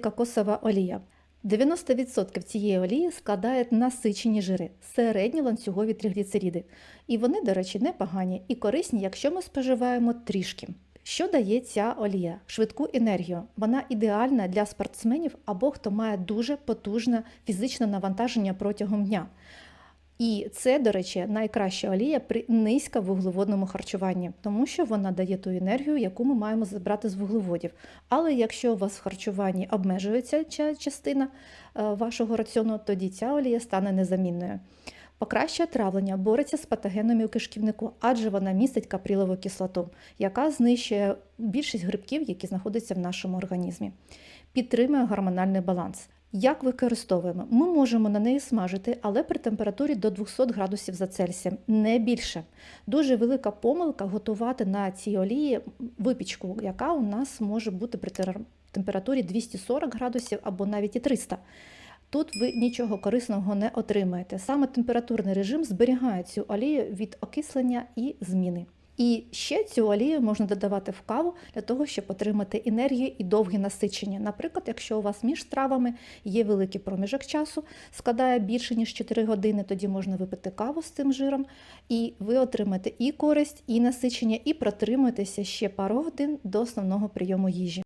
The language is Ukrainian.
Кокосова олія. 90% цієї олії складають насичені жири, середні ланцюгові тригліцериди. І вони, до речі, непогані і корисні, якщо ми споживаємо трішки. Що дає ця олія? Швидку енергію. Вона ідеальна для спортсменів або хто має дуже потужне фізичне навантаження протягом дня. І це, до речі, найкраща олія при низьковуглеводному харчуванні, тому що вона дає ту енергію, яку ми маємо забрати з вуглеводів. Але якщо у вас в харчуванні обмежується ця частина е, вашого раціону, тоді ця олія стане незамінною. Покращує травлення, бореться з патогенами у кишківнику, адже вона містить каприлову кислоту, яка знищує більшість грибків, які знаходяться в нашому організмі. Підтримує гормональний баланс. Як використовуємо? Ми можемо на неї смажити, але при температурі до 200 градусів за Цельсієм, не більше. Дуже велика помилка готувати на цій олії випічку, яка у нас може бути при температурі 240 градусів або навіть і 300. Тут ви нічого корисного не отримаєте. Саме температурний режим зберігає цю олію від окислення і зміни. І ще цю олію можна додавати в каву для того, щоб отримати енергію і довге насичення. Наприклад, якщо у вас між стравами є великий проміжок часу, складає більше ніж 4 години, тоді можна випити каву з цим жиром, і ви отримаєте і користь, і насичення, і протримуєтеся ще пару годин до основного прийому їжі.